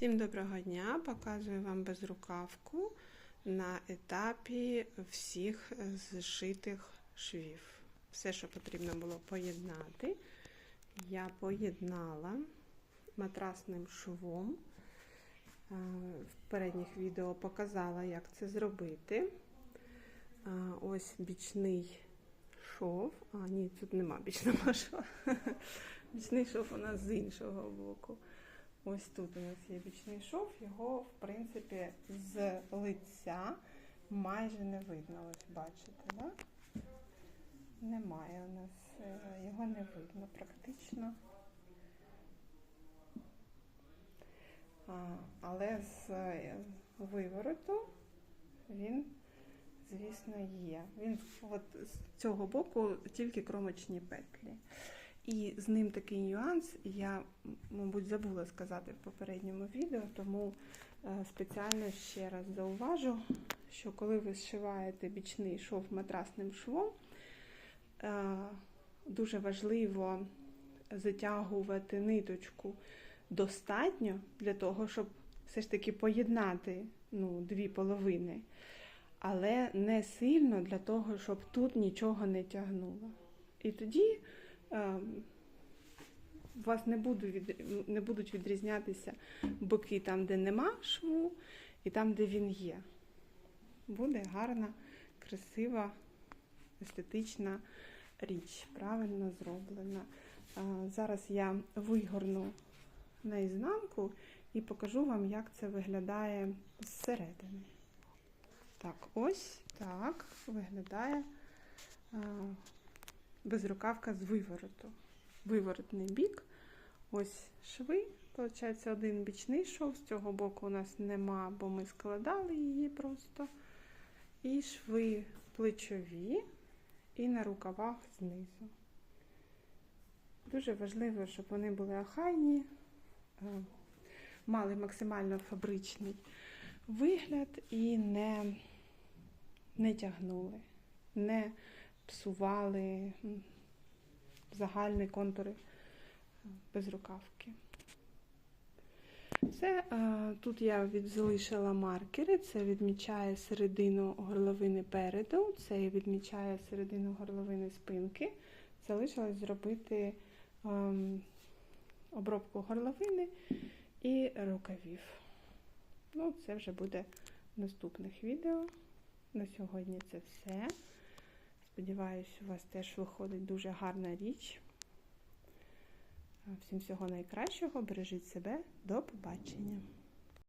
Всім доброго дня! Показую вам безрукавку на етапі всіх зшитих швів. Все, що потрібно було поєднати, я поєднала матрасним швом. В передніх відео показала, як це зробити. Ось бічний шов. А, ні, тут нема бічного шва. Бічний шов у нас з іншого боку. Ось тут у нас є бічний шов, його, в принципі, з лиця майже не видно. Ось бачите, да? Немає у нас, е, його не видно практично. А, але з е, вивороту він, звісно, є. Він от з цього боку тільки кромочні петлі. І з ним такий нюанс, я, мабуть, забула сказати в попередньому відео, тому е, спеціально ще раз зауважу, що коли ви зшиваєте бічний шов матрасним швом, е, дуже важливо затягувати ниточку достатньо для того, щоб все ж таки поєднати ну, дві половини, але не сильно для того, щоб тут нічого не тягнуло. І тоді у вас не будуть, від... не будуть відрізнятися боки там, де нема шву, і там, де він є. Буде гарна, красива, естетична річ, правильно зроблена. Зараз я вигорну наізнанку і покажу вам, як це виглядає зсередини. Так, ось так виглядає безрукавка з вивороту. Виворотний бік. Ось шви. Получається, один бічний шов, з цього боку у нас нема, бо ми складали її просто. І шви плечові і на рукавах знизу. Дуже важливо, щоб вони були ахайні, е, мали максимально фабричний вигляд і не, не тягнули. не псували загальні контури безрукавки. Це Тут я залишила маркери, це відмічає середину горловини переду, це відмічає середину горловини спинки. Залишилось зробити ем, обробку горловини і рукавів. Ну, Це вже буде в наступних відео. На сьогодні це все. Сподіваюсь, у вас теж виходить дуже гарна річ. Всім всього найкращого, бережіть себе, до побачення!